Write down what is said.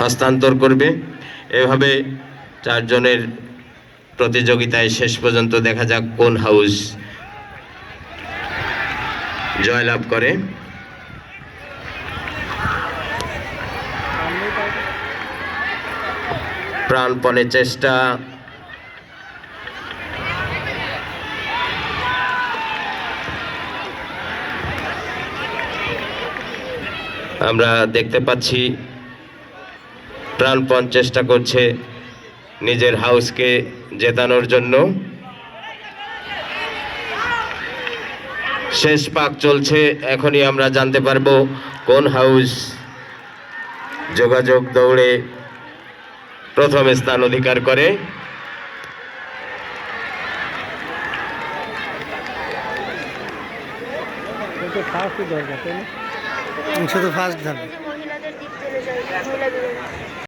হস্তান্তর করবে। এভাবে চারজনের প্রতিযোগিতায় শেষ পর্যন্ত দেখা যাক কোন হাউস জয়লাভ করে। প্রাণপণে চেষ্টা আমরা দেখতে পাচ্ছি, প্রাণপণ চেষ্টা করছে নিজের হাউসকে জেতানোর জন্য। শেষ পাক চলছে, এখনই আমরা জানতে পারব কোন হাউস যোগাযোগ দৌড়ে প্রথম স্থান অধিকার করে। ফার্স্ট দরকার অংশ ফার্স্ট ধান